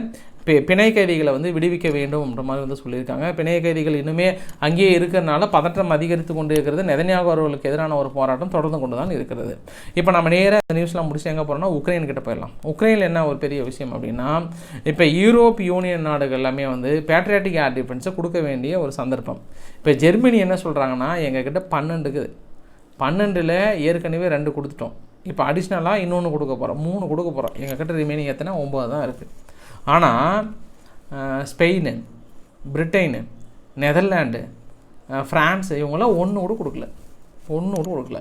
பிணை கைதிகளை வந்து விடுவிக்க வேண்டும்ன்ற மாதிரி வந்து சொல்லியிருக்காங்க. பிணைய கைதிகள் இன்னுமே அங்கேயே இருக்கிறனால பதற்றம் அதிகரித்து கொண்டு இருக்கிறது. நெதன்யாக அவர்களுக்கு எதிரான ஒரு போராட்டம் தொடர்ந்து கொண்டு தான் இருக்கிறது. இப்போ நம்ம நேராக நியூஸ்லாம் முடிச்சு எங்கே போகிறோம்னா உக்ரைன் கிட்ட போயிடலாம். உக்ரைனில் என்ன ஒரு பெரிய விஷயம் அப்படின்னா இப்போ யூரோப் யூனியன் நாடுகள் எல்லாமே வந்து பேட்ரியாட்டிக் ஏர் டிஃபென்ஸை கொடுக்க வேண்டிய ஒரு சந்தர்ப்பம். இப்போ ஜெர்மனி என்ன சொல்கிறாங்கன்னா எங்ககிட்ட பன்னெண்டுக்கு பன்னெண்டில் ஏற்கனவே ரெண்டு கொடுத்துட்டோம். இப்போ அடிஷ்னலாக இன்னொன்று கொடுக்க போகிறோம் மூணு கொடுக்க போகிறோம் எங்கள் கிட்ட ரிமைனிங் எத்தனை? ஒம்பது தான் இருக்குது ஆனால் ஸ்பெயின் பிரிட்டைனு நெதர்லாண்டு ஃப்ரான்ஸ் இவங்களாம் ஒன்று கூட கொடுக்கல. ஒன்று கூட கொடுக்கல.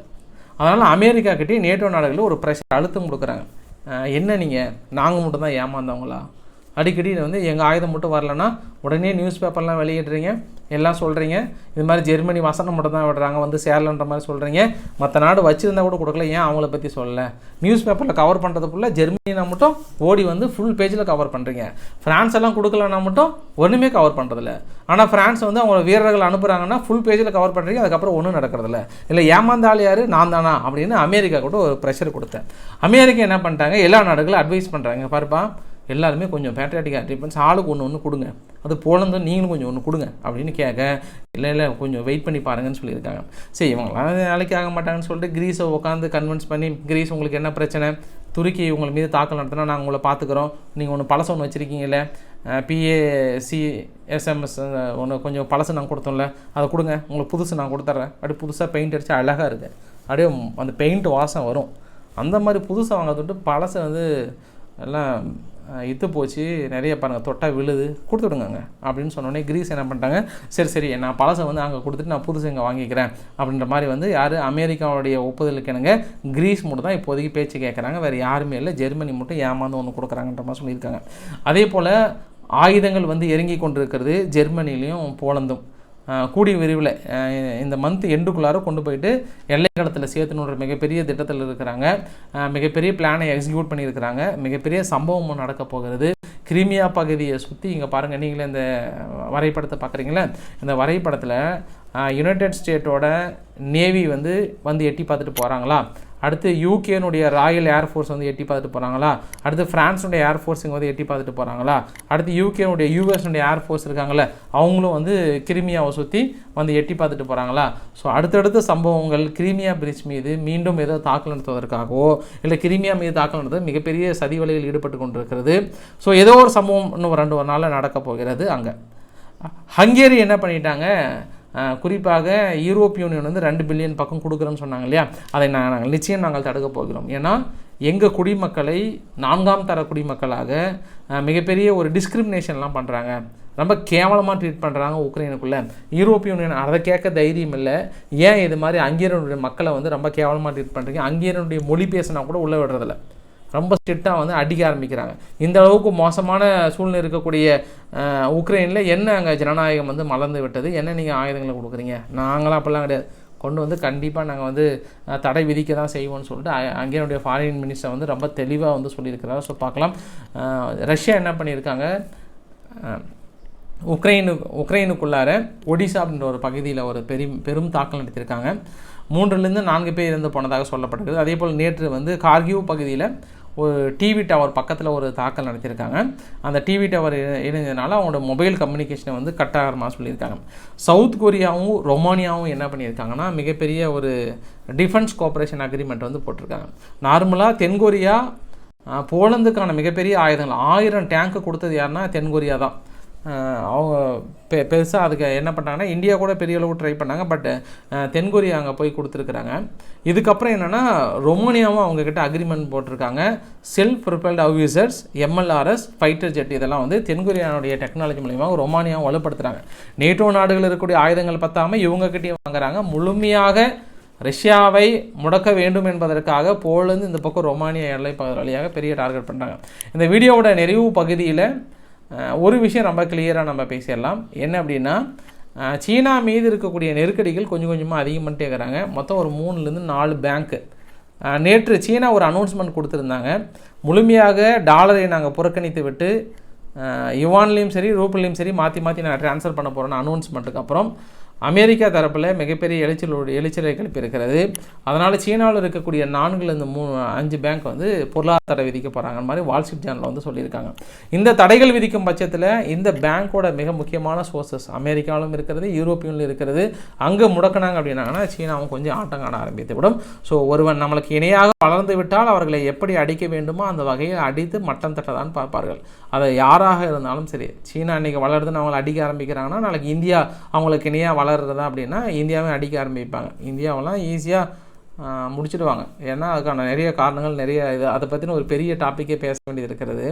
அதனால் அமெரிக்கா கிட்டே நேட்டோ நாடுகளில் ஒரு ப்ரெஷர் அழுத்தம் கொடுக்குறாங்க. என்ன நீங்கள் நாங்கள் மட்டும் தான் ஏமாந்தவங்களா? அடிக்கடி வந்து எங்கள் ஆயுதம் மட்டும் வரலன்னா உடனே நியூஸ் பேப்பர்லாம் வெளியிடுறீங்க எல்லாம் சொல்கிறீங்க இது மாதிரி ஜெர்மனி வசனம் மட்டும் தான் விடுறாங்க வந்து சேரலன்ற மாதிரி சொல்கிறீங்க மற்ற நாடு வச்சுருந்தா கூட கொடுக்கல ஏன் அவங்கள பற்றி சொல்லலை? நியூஸ் பேப்பரில் கவர் பண்ணுறது ஃபுல்லாக ஜெர்மனினா மட்டும் ஓடி வந்து ஃபுல் பேஜில் கவர் பண்ணுறீங்க ஃப்ரான்ஸ் எல்லாம் கொடுக்கலன்னா மட்டும் ஒன்றுமே கவர் பண்ணுறதில்ல ஆனால் ஃப்ரான்ஸ் வந்து அவங்க வீரர்கள் அனுப்புகிறாங்கன்னா ஃபுல் பேஜில் கவர் பண்ணுறீங்க அதுக்கப்புறம் ஒன்றும் நடக்கிறதில்ல. இல்லை ஏமாந்தாள் யார்? நான் தானா? அப்படின்னு அமெரிக்கா கூட ஒரு ப்ரெஷர் கொடுத்தேன். அமெரிக்கா என்ன பண்ணிட்டாங்க? எல்லா நாடுகளும் அட்வைஸ் பண்ணுறாங்க பாருப்பா எல்லாருமே கொஞ்சம் பேட்ரியாட்டிக் ட்ரீட்மெண்ட்ஸ் ஆளுக்கு ஒன்று ஒன்று கொடுங்க. அது போலந்து நீங்களும் கொஞ்சம் ஒன்று கொடுங்க அப்படின்னு கேட்க இல்லை இல்லை கொஞ்சம் வெயிட் பண்ணி பாருங்கன்னு சொல்லியிருக்காங்க. சரி இவங்களாம் வேலைக்கு ஆக மாட்டாங்கன்னு சொல்லிட்டு கிரீஸை உட்காந்து கன்வின்ஸ் பண்ணி கிரீஸ் உங்களுக்கு என்ன பிரச்சனை? துருக்கி உங்கள் மீது தாக்கல் நடத்தினா நாங்கள் உங்களை பார்த்துக்குறோம் நீங்கள் ஒன்று பழசு ஒன்று வச்சுருக்கீங்களே பிஏசி எஸ்எம்எஸ் ஒன்று கொஞ்சம் பழசு நாங்கள் கொடுத்தோம்ல அதை கொடுங்க. உங்களுக்கு புதுசு நான் கொடுத்துட்றேன் அப்படியே புதுசாக பெயிண்ட் அடித்து அழகாக இருக்குது அப்படியே அந்த பெயிண்ட் வாசம் வரும். அந்த மாதிரி புதுசாக வாங்கிறது விட்டு பழசை வந்து எல்லாம் இத்து போச்சு நிறைய பாருங்கள் தொட்டா விழுது கொடுத்து விடுங்க அப்படின்னு சொன்னோடனே கிரீஸ் என்ன பண்ணிட்டாங்க சரி சரி நான் பழசை வந்து அங்கே கொடுத்துட்டு நான் புதுசு இங்கே வாங்கிக்கிறேன் அப்படின்ற மாதிரி வந்து யார் அமெரிக்காவுடைய ஒப்புதலுக்கு என்னங்க கிரீஸ் மட்டும் தான் இப்போதைக்கு பேச்சு கேட்குறாங்க வேறு யாருமே இல்லை ஜெர்மனி மட்டும் ஏமாந்து ஒன்று கொடுக்குறாங்கன்ற மாதிரி சொல்லியிருக்காங்க. அதே போல் ஆயுதங்கள் வந்து இறங்கி கொண்டிருக்கிறது ஜெர்மனிலையும் போலந்தும். கூடிய விரைவில் இந்த மந்த் எண்டுக்குள்ளார கொண்டு போயிட்டு எல்லை களத்தில் சேர்த்துணுன்ற மிகப்பெரிய திட்டத்தில் இருக்கிறாங்க. மிகப்பெரிய பிளானை எக்ஸிக்யூட் பண்ணியிருக்கிறாங்க. மிகப்பெரிய சம்பவமும் நடக்க போகிறது. கிரிமியா பகுதியை சுற்றி இங்கே பாருங்கள் நீங்களே இந்த வரைபடத்தை பார்க்குறீங்களே? இந்த வரைபடத்தில் யுனைடெட் ஸ்டேட்டோட நேவி வந்து வந்து எட்டி பார்த்துட்டு போகிறாங்களா அடுத்து யூகேனுடைய ராயல் ஏர்ஃபோர்ஸ் வந்து எட்டி பார்த்துட்டு போகிறாங்களா அடுத்து ஃப்ரான்ஸுடைய ஏர்ஃபோர்ஸ் இங்கே வந்து எட்டி பார்த்துட்டு போகிறாங்களா அடுத்து யூகேனுடைய யூஎஸ்னுடைய ஏர்ஃபோர்ஸ் இருக்காங்களே அவங்களும் வந்து கிரிமியாவை சுற்றி வந்து எட்டி பார்த்துட்டு போகிறாங்களா ஸோ அடுத்தடுத்த சம்பவங்கள் கிரிமியா பிரிட்ஜ் மீது மீண்டும் ஏதோ தாக்கல் நடத்துவதற்காகவோ இல்லை கிரிமியா மீது தாக்கல் நடத்துவது மிகப்பெரிய சதி வலையில் ஈடுபட்டு கொண்டிருக்கிறது. ஸோ ஏதோ ஒரு சம்பவம் இன்னும் ஒரு ரெண்டு ஒரு நாளில் நடக்க போகிறது அங்கே. ஹங்கேரி என்ன பண்ணிட்டாங்க? குறிப்பாக யூரோப் யூனியன் வந்து ரெண்டு பில்லியன் பக்கம் கொடுக்குறோன்னு சொன்னாங்க இல்லையா? அதை நான் நாங்கள் நிச்சயம் நாங்கள் தடுக்க போகிறோம். ஏன்னா எங்கள் குடிமக்களை நான்காம் தர குடிமக்களாக மிகப்பெரிய ஒரு டிஸ்கிரிமினேஷன்லாம் பண்ணுறாங்க ரொம்ப கேவலமாக ட்ரீட் பண்ணுறாங்க உக்ரைனுக்குள்ளே. யூரோப்பிய யூனியன் அதை கேட்க தைரியம் இல்லை. ஏன் இது மாதிரி அங்கேயனுடைய மக்களை வந்து ரொம்ப கேவலமாக ட்ரீட் பண்ணுறீங்க அங்கேயனுடைய மொழி பேசினா கூட உள்ளே விடுறதில்ல. ரொம்ப ஸ்ட்ரிக்டாக வந்து அடிக்க ஆரம்பிக்கிறாங்க. இந்த அளவுக்கு மோசமான சூழ்நிலை இருக்கக்கூடிய உக்ரைனில் என்ன அங்கே ஜனநாயகம் வந்து மலர்ந்து விட்டது? என்ன நீங்கள் ஆயுதங்களை கொடுக்குறீங்க? நாங்களாம் அப்படிலாம் கிடையாது. கொண்டு வந்து கண்டிப்பாக நாங்கள் வந்து தடை விதிக்க தான் செய்வோம்னு சொல்லிட்டு அ- அங்கேனுடைய ஃபாரின் மினிஸ்டர் வந்து ரொம்ப தெளிவாக வந்து சொல்லியிருக்கிறார். ஸோ பார்க்கலாம். ரஷ்யா என்ன பண்ணியிருக்காங்க? உக்ரைனு உக்ரைனுக்குள்ளார ஒடிசா அப்படின்ற ஒரு பகுதியில் ஒரு பெரும் பெரும் தாக்கல் நடத்தியிருக்காங்க. மூன்றுலேருந்து நான்கு பேர் இருந்து போனதாக சொல்லப்பட்டிருக்குது அதே போல் நேற்று வந்து கார்கிவ் பகுதியில் ஒரு டிவி டவர் பக்கத்தில் ஒரு தாக்கல் நடத்தியிருக்காங்க. அந்த டிவி டவர் இணைஞ்சதுனால அவங்களோட மொபைல் கம்யூனிகேஷனை வந்து கட் ஆகிறமா சொல்லியிருக்காங்க. சவுத் கொரியாவும் ரொமானியாவும் என்ன பண்ணியிருக்காங்கன்னா மிகப்பெரிய ஒரு டிஃபென்ஸ் கோஆப்ரேஷன் அக்ரிமெண்ட் வந்து போட்டிருக்காங்க. நார்மலாக தென்கொரியா போலந்துக்கான மிகப்பெரிய ஆயுதங்கள். ஆயிரம் டேங்க்கு கொடுத்தது யாருன்னா தென்கொரியா தான். அவங்க பெ பெருசாக அதுக்கு என்ன பண்ணாங்கன்னா இந்தியா கூட பெரிய அளவு ட்ரை பண்ணாங்க. பட் தென்கொரியா அங்கே போய் கொடுத்துருக்குறாங்க. இதுக்கப்புறம் என்னென்னா ரொமானியாவும் அவங்கக்கிட்ட அக்ரிமெண்ட் போட்டிருக்காங்க. Self prepared howitzers MLRS fighter jet இதெல்லாம் வந்து தென்கொரியானுடைய டெக்னாலஜி மூலியமாக ரொமானியாவும் வலுப்படுத்துகிறாங்க நேட்டோ நாடுகள் இருக்கக்கூடிய ஆயுதங்கள் பத்தாமல் இவங்கக்கிட்டையும் வாங்குறாங்க. முழுமையாக ரஷ்யாவை முடக்க வேண்டும் என்பதற்காக போலந்து இந்த பக்கம் ரொமானியா எல்லை பகுதி வழியாக பெரிய டார்கெட் பண்ணுறாங்க இந்த வீடியோவோட நிறைவு பகுதியில் ஒரு விஷயம் ரொம்ப கிளியராக நம்ம பேசிடலாம். என்ன அப்படின்னா சீனா மீது இருக்கக்கூடிய நெருக்கடிகள் கொஞ்சம் கொஞ்சமாக அதிகமாகிட்டே இருக்கிறாங்க. மொத்தம் ஒரு மூணுலேருந்து நாலு பேங்க்கு நேற்று சீனா ஒரு அனௌன்ஸ்மெண்ட் கொடுத்துருந்தாங்க. முழுமையாக டாலரை நாங்கள் புறக்கணித்து விட்டு யுவான்லேயும் சரி ரூபிலையும் சரி மாற்றி மாற்றி நாங்கள் ட்ரான்ஸ்ஃபர் பண்ண போகிறோன்னு அனௌன்ஸ்மெண்ட்டுக்கு அப்புறம் அமெரிக்கா தரப்பில் மிகப்பெரிய எழுச்சலோடு எழுச்சலை கிளப்பியிருக்கிறது அதனால் சீனாவில் இருக்கக்கூடிய நான்குலேருந்து மூணு அஞ்சு பேங்க் வந்து பொருளாதார விதிக்க போகிறாங்க மாதிரி வால் ஸ்ட்ரீட் ஜேர்னலில் வந்து சொல்லியிருக்காங்க. இந்த தடைகள் விதிக்கும் பட்சத்தில் இந்த பேங்க்கோட மிக முக்கியமான சோர்சஸ் அமெரிக்காவிலும் இருக்கிறது யூரோப்பியனில் இருக்கிறது. அங்கே முடக்கினாங்க அப்படின்னாங்கன்னா சீனாவும் கொஞ்சம் ஆட்டம் காண ஆரம்பித்து விடும். ஸோ ஒருவன் நம்மளுக்கு இணையாக வளர்ந்து விட்டால் அவர்களை எப்படி அடிக்க வேண்டுமோ அந்த வகையில் அடித்து மட்டம் தட்டதான் பார்ப்பார்கள். அதை யாராக இருந்தாலும் சரி சீனா இன்றைக்கி வளருதுன்னு அவங்களை அடிக்க ஆரம்பிக்கிறாங்கன்னா நாளைக்கு இந்தியா அவங்களுக்கு இணையாக வளர்றதா அப்படின்னா இந்தியாவே அடிக்க ஆரம்பிப்பாங்க. இந்தியாவெல்லாம் ஈஸியாக முடிச்சிடுவாங்க. ஏன்னா அதுக்கான நிறைய காரணங்கள் நிறைய இது அதை பற்றின ஒரு பெரிய டாப்பிக்கே பேச வேண்டியது இருக்கிறது.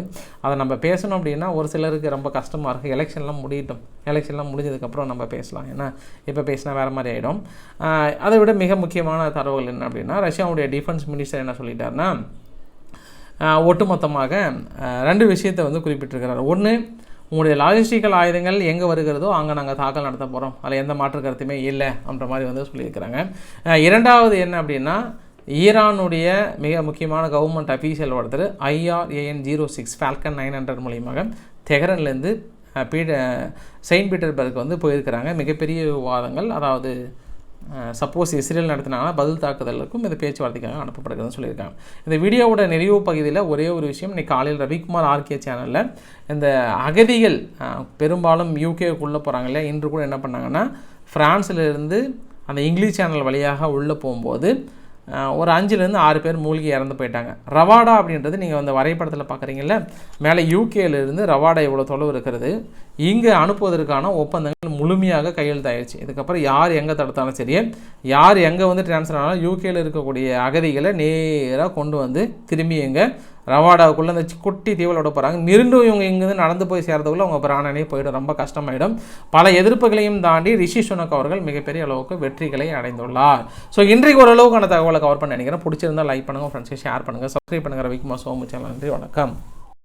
அதை நம்ம பேசணும் அப்படின்னா ஒரு சிலருக்கு ரொம்ப கஷ்டமாக இருக்குது எலெக்ஷன்லாம் முடியட்டும். எலெக்ஷன்லாம் முடிஞ்சதுக்கப்புறம் நம்ம பேசலாம். ஏன்னா இப்போ பேசினா வேறு மாதிரி ஆகிடும் அதை விட மிக முக்கியமான தரவுகள் என்ன அப்படின்னா ரஷ்யாவுடைய டிஃபென்ஸ் மினிஸ்டர் என்ன சொல்லிட்டாருன்னா ஒட்டுமொத்தமாக ரெண்டு விஷயத்தை வந்து குறிப்பிட்டிருக்கிறார். ஒன்று உங்களுடைய லாஜிஸ்டிக்கல் ஆயுதங்கள் எங்கே வருகிறதோ அங்கே நாங்கள் தாக்கல் நடத்த போகிறோம் அதில் எந்த மாற்று கருத்துமே இல்லை அப்படின்ற மாதிரி வந்து சொல்லியிருக்கிறாங்க. இரண்டாவது என்ன அப்படின்னா ஈரானுடைய மிக முக்கியமான கவர்மெண்ட் அஃபீஷியல் ஒருத்தர் I R A N zero six falcon nine hundred மூலியமாக தெஹரன்லேருந்து பீட செயின்ட் பீட்டர்பர்க் வந்து போயிருக்கிறாங்க. மிகப்பெரிய விவாதங்கள் அதாவது சப்போஸ் இஸ்ரேல் நடத்தினாங்கன்னா பதில் தாக்குதலுக்கும் இந்த பேச்சுவார்த்தைக்காக அனுப்பப்படுகிறதுன்னு சொல்லியிருக்காங்க. இந்த வீடியோவோட நிறைவு பகுதியில் ஒரே ஒரு விஷயம் இன்றைக்கி காலையில் ரவிக்குமார் ஆர்கே சேனலில் இந்த அகதிகள் பெரும்பாலும் யூகேக்குள்ளே போகிறாங்க இல்லையா? இன்று கூட என்ன பண்ணாங்கன்னா ஃப்ரான்ஸிலிருந்து இருந்து அந்த இங்கிலீஷ் சேனல் வழியாக உள்ளே போகும்போது ஒரு அஞ்சுலேருந்து ஆறு பேர் மூழ்கி இறந்து போயிட்டாங்க. ரவாடா அப்படின்றது நீங்கள் அந்த வரைபடத்தில் பார்க்குறீங்கல்ல மேலே யூகேலேருந்து ரவாடா இவ்வளோ தொலைவு இருக்கிறது? இங்கே அனுப்புவதற்கான ஒப்பந்தங்கள் முழுமையாக கையெழுத்தாயிடுச்சு இதுக்கப்புறம் யார் எங்கே தடுத்தாலும் சரி யார் எங்கே வந்து ட்ரான்ஸ்ஃபர் ஆனாலும் யூகேயில் இருக்கக்கூடிய அகதிகளை நேராக கொண்டு வந்து திரும்பி எங்கே ரவாடாவுக்குள்ளே அந்த குட்டி தீவில் விட போகிறாங்க மீண்டும் இவங்க இங்கேருந்து நடந்து போய் சேர்றதுக்குள்ளே அவங்க பிராணனே போயிடும். ரொம்ப கஷ்டமாயிடும். பல எதிர்ப்புகளையும் தாண்டி ரிஷி சுனக் அவர்கள் மிகப்பெரிய அளவுக்கு வெற்றிகளை அடைந்துள்ளார். ஸோ இன்றைக்கு ஓரளவுக்கான தகவலை கவர் பண்ண நினைக்கிறேன். பிடிச்சிருந்தா லைக் பண்ணுங்கள் ஃப்ரெண்ட்ஸ்க்கு ஷேர் பண்ணுங்கள் சப்ஸ்கிரைப் பண்ணுங்கள் ரவிக்குமார் சோமு சேனல் நன்றி வணக்கம்.